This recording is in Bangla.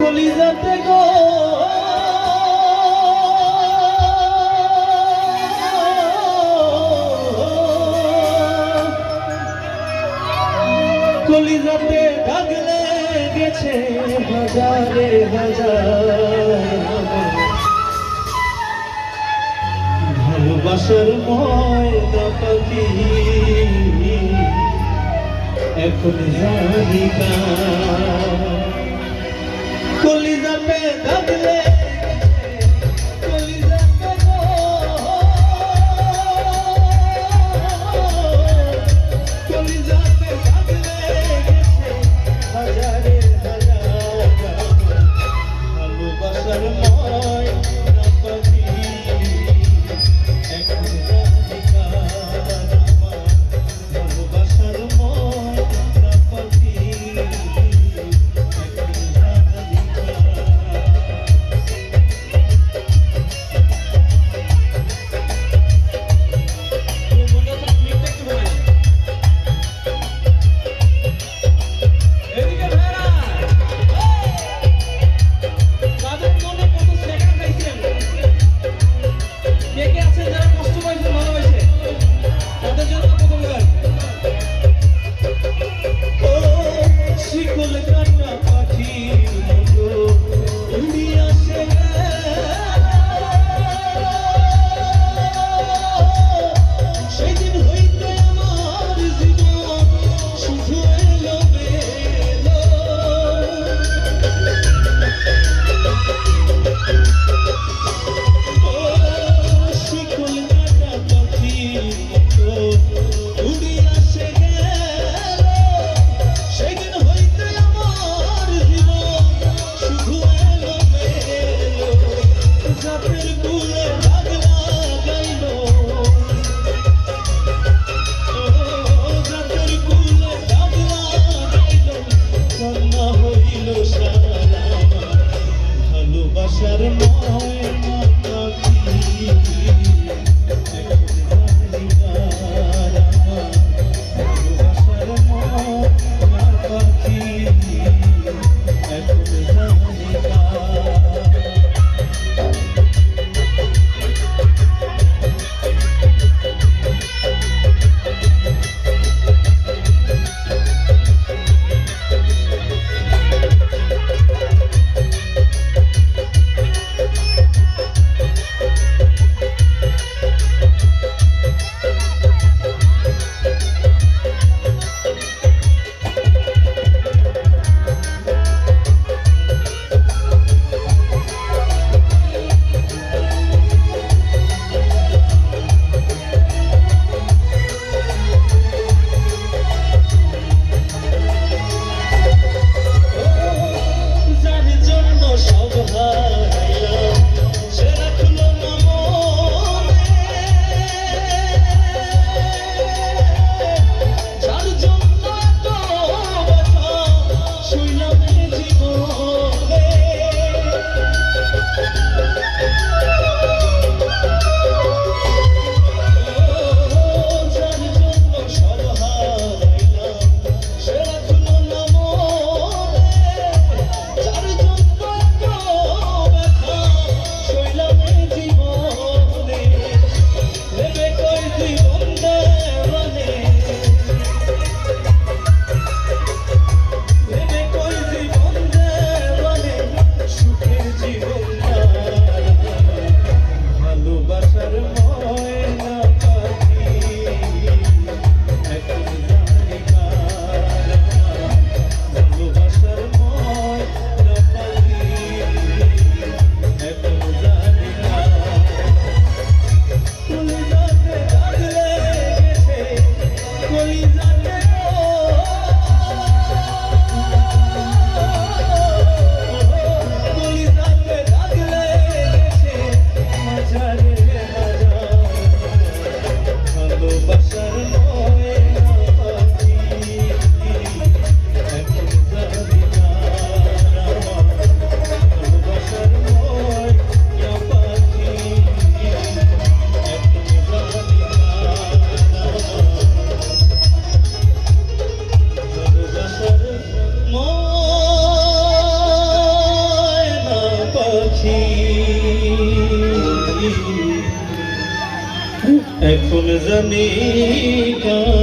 কলিজাতে গো। কলিজাতে দাগ গেছে হাজারে হাজার। ভালোবাসার ময়না পাখি এখন জানি না কলিজাতে 小酒窝 जमी का